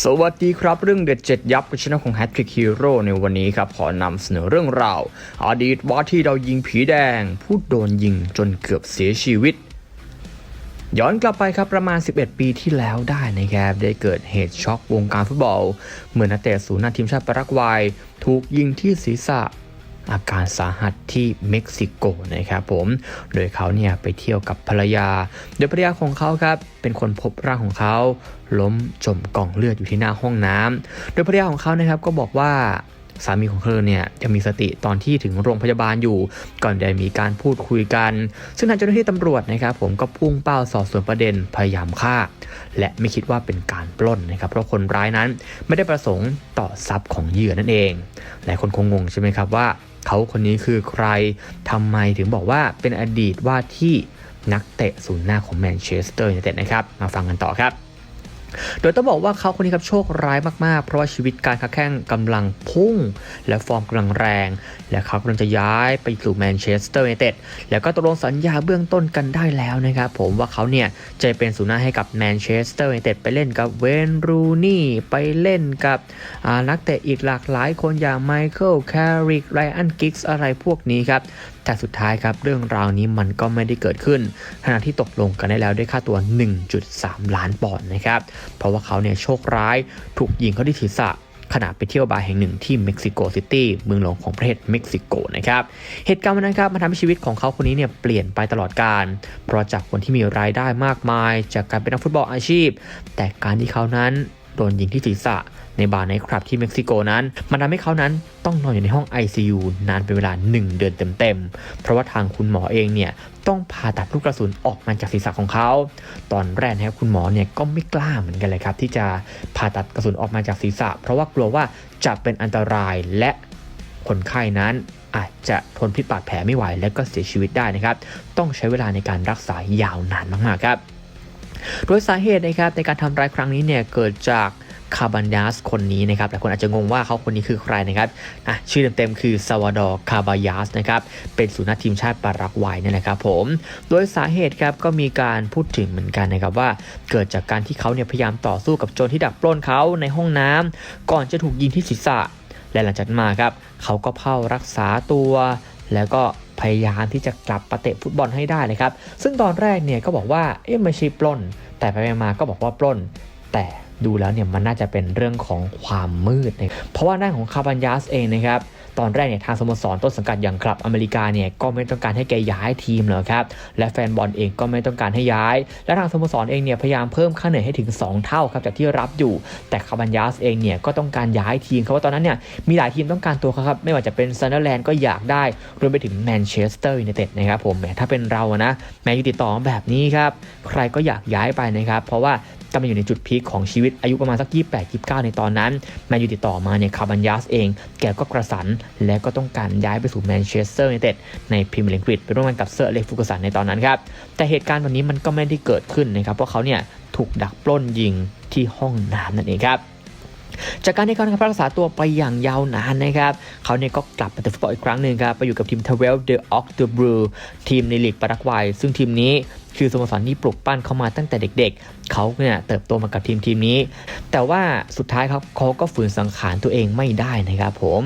สวัสดีครับเรื่องเด็ดเจ็ดยับกับชนะของแฮตทริกฮีโร่ในวันนี้ครับ ขอนำเสนอเรื่องราว อดีตว่าที่เรายิงผีแดง ผู้โดนยิงจนเกือบเสียชีวิต ย้อนกลับไปครับประมาณ 11 ปีที่แล้วได้นะครับได้เกิดเหตุช็อกวงการฟุตบอล เมื่อนักเตะศูนย์หน้าทีมชาติปารากวัย ถูกยิงที่ศีรษะ อาการสาหัสที่เม็กซิโกนะครับผม โดยเขาเนี่ยไปเที่ยวกับภรรยา โดยภรรยาของเขาครับเป็นคนพบร่างของเขา ล้มจมกองเลือดอยู่ที่หน้าห้องน้ำโดยภรรยาของเขานะครับก็บอกว่าสามีของเธอเนี่ยจะมีสติตอนที่ถึงโรงพยาบาลอยู่ ก่อนจะมีการพูดคุยกัน ซึ่งทางเจ้าหน้าที่ตำรวจนะครับผมก็พุ่งเป้าสอบสวนประเด็นพยายามฆ่า และไม่คิดว่าเป็นการปล้นนะครับเพราะคนร้ายนั้นไม่ได้ประสงค์ต่อทรัพย์ของเหยื่อนั่นเองหลายคนคงงงใช่ไหมครับว่า เขาคนนี้คือใครทำไมถึงบอกว่าเป็นอดีตว่าที่นักเตะศูนย์หน้าของแมนเชสเตอร์ยูไนเต็ดนะครับ มาฟังกันต่อครับ โดยต้องบอกว่าเขาคนนี้ครับโชคร้ายมากๆ เพราะว่าชีวิตการค้าแข่งกำลังพุ่ง และฟอร์มกำลังแรง และเขากำลังจะย้ายไปสู่แมนเชสเตอร์ยูไนเต็ดแล้วก็ตกลงสัญญาเบื้องต้นกันได้แล้วนะครับผมว่าเขาเนี่ยจะเป็นศูนย์หน้าให้กับแมนเชสเตอร์ยูไนเต็ดไปเล่นกับเวนรูนี่ไปเล่นกับนักเตะอีกหลากหลายคนอย่างไมเคิลแคริกไรอันกิกส์อะไรพวกนี้ครับแต่สุดท้ายครับเรื่องราวนี้มันก็ไม่ได้เกิดขึ้นขณะที่ตกลงกันได้แล้วด้วยค่าตัว 1.3 ล้านปอนด์นะครับ เพราะว่าเขาเนี่ยโชคร้ายถูกยิงเข้าที่ศีรษะขณะไปเที่ยวบาร์แห่งหนึ่งที่เม็กซิโกซิตี้เมืองหลวงของประเทศเม็กซิโกนะครับ เหตุการณ์วันนั้นครับมันทำให้ชีวิตของเขาคนนี้เนี่ยเปลี่ยนไปตลอดการ เพราะจากคนที่มีรายได้มากมาย จากการเป็นนักฟุตบอลอาชีพ แต่การที่เขานั้นโดนยิงที่ศีรษะ ในบาร์ในคลับที่เม็กซิโกนั้น มันทำให้เขานั้นต้องนอนอยู่ในห้อง ICU นานเป็นเวลา 1 เดือนเต็มๆ เพราะว่าทางคุณหมอเองเนี่ยต้องผ่าตัดลูกกระสุนออกมาจากศีรษะของเขา ตอนแรกนะครับคุณหมอเนี่ยก็ไม่กล้าเหมือนกันเลยครับ ที่จะผ่าตัดกระสุนออกมาจากศีรษะ เพราะว่ากลัวว่าจะเป็นอันตรายและคนไข้นั้นอาจจะทนพิษบาดแผลไม่ไหว และก็เสียชีวิตได้นะครับ ต้องใช้เวลาในการรักษายาวนานมากๆครับ โดยสาเหตุนะครับในการทำร้ายครั้งนี้เนี่ยเกิดจาก คาบันยาสคนนี้นะครับหลายคนอาจจะงงว่าเขาคนนี้คือใครนะครับอะชื่อเต็มๆคือซาวาดอร์คาบายาสนะครับเป็นสุนัขทีมชาติปารากวัยนี่นะครับผมโดยสาเหตุครับก็มีการพูดถึงเหมือนกันนะครับว่าเกิดจากการที่เขาเนี่ยพยายามต่อสู้กับโจรที่ดักปล้นเขาในห้องน้ำก่อนจะถูกยิงที่ศีรษะ และหลังจากนั้นมาครับเขาก็เข้ารักษาตัว แล้วก็พยายามที่จะกลับมาเตะฟุตบอลให้ได้นะครับ ซึ่งตอนแรกเนี่ยก็บอกว่าเอ๊ะไม่ใช่ปล้น แต่ไปมาก็บอกว่าปล้น แต่ ดูแล้วเนี่ยมันน่าจะเป็นเรื่องของความมืดนะเพราะว่าด้านของคาบันยาสเองนะครับตอนแรกเนี่ยทางสโมสรต้นสังกัดอย่างคลับอเมริกาเนี่ยก็ไม่ต้องการให้แกย้ายทีมเลยครับและแฟนบอลเองก็ไม่ต้องการให้ย้าย และทางสโมสรเองเนี่ยพยายามเพิ่มค่าเหนื่อยให้ถึง 2 เท่าครับจากที่รับอยู่ แต่คาบันยาสเองเนี่ยก็ต้องการย้ายทีมเขาว่าตอนนั้นเนี่ยมีหลายทีมต้องการตัวเขาครับไม่ว่าจะเป็นซันเดอร์แลนด์ก็อยากได้รวมไปถึงแมนเชสเตอร์ยูไนเต็ดนะครับผมแหมถ้าเป็นเราอะนะแมนยูติดต่อมาแบบนี้ครับใครก็อยากย้ายไปนะครับเพราะว่า กำลังอยู่ในจุดพีคของชีวิตอายุประมาณสัก 28 29 ในตอนนั้นแมนยูติดต่อมาเนี่ยคาบันยาสเอง แกก็กระสันและก็ต้องการย้ายไปสู่แมนเชสเตอร์ยูไนเต็ดในพรีเมียร์ลีกไปร่วมงานกับเซอร์เล็กฟูกสันในตอนนั้นครับแต่เหตุการณ์วันนี้มันก็ไม่ได้เกิดขึ้นนะครับเพราะเขาเนี่ยถูกดักปล้นยิงที่ห้องน้ำนั่นเองครับจากการที่เขารักษาตัวไปอย่างยาวนานนะครับเขาเนี่ยก็กลับมาเตะฟุตบอลอีกครั้งหนึ่งครับไปอยู่กับทีมทเวลเดอะออกเดอะบลูทีมในลีกปารากวัย ซึ่งทีมนี้คือสโมสรที่ปลุกปั้นเขามาตั้งแต่เด็ก เขาเนี่ยเติบโตมากับทีมทีมนี้ แต่ว่าสุดท้ายครับเขาก็ฝืนสังขารตัวเองไม่ได้นะครับผม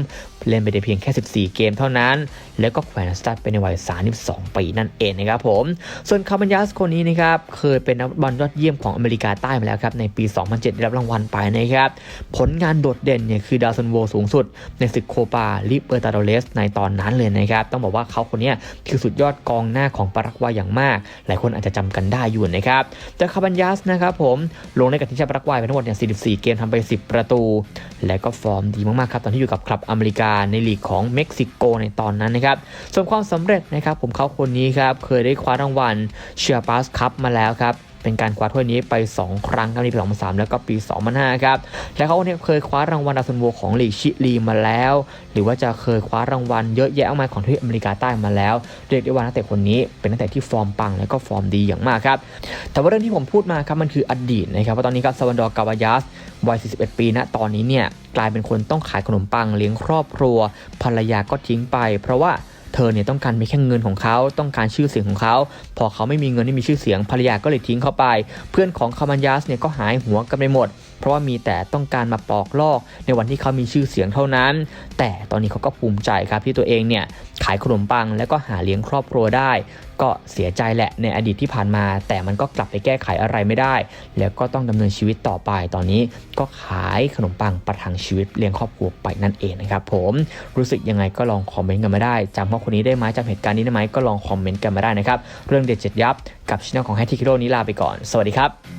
เล่นไปได้เพียงแค่ 14 เกมเท่านั้น แล้วก็แขวนสตาร์ทไปในวัย 32 ปีนั่นเองนะครับผม ส่วนคาร์บันยัสคนนี้นะครับ เคยเป็นนักบอลยอดเยี่ยมของอเมริกาใต้มาแล้วครับ ในปี 2007 ได้รับรางวัลไปนะครับ ผลงานโดดเด่นเนี่ยคือดาวซันโวสูงสุด ในศึกโคปาลิเบอร์ตาโดเลสในตอนนั้นเลยนะครับ ต้องบอกว่าเขาคนนี้คือสุดยอดกองหน้าของปารากวัยอย่างมาก หลายคนอาจจะจำกันได้อยู่นะครับแต่คาร์บันยัสนะครับผมลงในกับทีมชาติปารากวัยไปทั้งหมดเนี่ย44 เกมทำไป 10 ประตู และก็ฟอร์มดีมากๆครับตอนที่อยู่กับคลับอเมริกาในลีกของเม็กซิโกในตอนนั้นนะครับส่วนความสำเร็จนะครับผมเขาคนนี้ครับเคยได้คว้ารางวัลเชียร์ปาสคัพมาแล้วครับ เป็นการคว้าถ้วยนี้ไป 2 ครั้งครับในปี2003 แล้วก็ปี 2005 ครับ และเขาเนี่ยเคยคว้ารางวัลดาวซันโวของลีกชิลีมาแล้ว หรือว่าจะเคยคว้ารางวัลเยอะแยะมากมายของทวีปอเมริกาใต้มาแล้ว เรียกได้ว่านักเตะคนนี้เป็นนักเตะที่ฟอร์มปังและก็ฟอร์มดีอย่างมากครับแต่ว่าเรื่องที่ผมพูดมาครับมันคืออดีตนะครับเพราะตอนนี้ครับซาวันดอร์กาวายาสวัย 41 ปีณตอนนี้เนี่ยกลายเป็นคนต้องขายขนมปังเลี้ยงครอบครัวภรรยาก็ทิ้งไป เพราะว่า เธอเนี่ยต้องการมีแค่เงินของเขาต้องการชื่อเสียงของเขา พอเขาไม่มีเงินไม่มีชื่อเสียงภรรยาก็เลยทิ้งเขาไป เพื่อนของคามันยัสเนี่ยก็หายหัวกันไปหมด เพราะว่ามีแต่ต้องการมาปลอกลอกในวันที่เขามีชื่อเสียงเท่านั้น แต่ตอนนี้เขาก็ภูมิใจครับที่ตัวเองเนี่ยขายขนมปังแล้วก็หาเลี้ยงครอบครัวได้ ก็เสียใจแหละในอดีตที่ผ่านมา แต่มันก็กลับไปแก้ไขอะไรไม่ได้ แล้วก็ต้องดำเนินชีวิตต่อไปตอนนี้ก็ขายขนมปังประทังชีวิตเลี้ยงครอบครัวไปนั่นเองนะครับผมรู้สึกยังไงก็ลองคอมเมนต์กันมาได้จำพ่อคนนี้ได้ไหมจำเหตุการณ์นี้ได้ไหมก็ลองคอมเมนต์กันมาได้นะครับเรื่องเด็ดเจ็ดยับกับช่องของแฮทตี้คิโร่นี้ลาไปก่อน สวัสดีครับ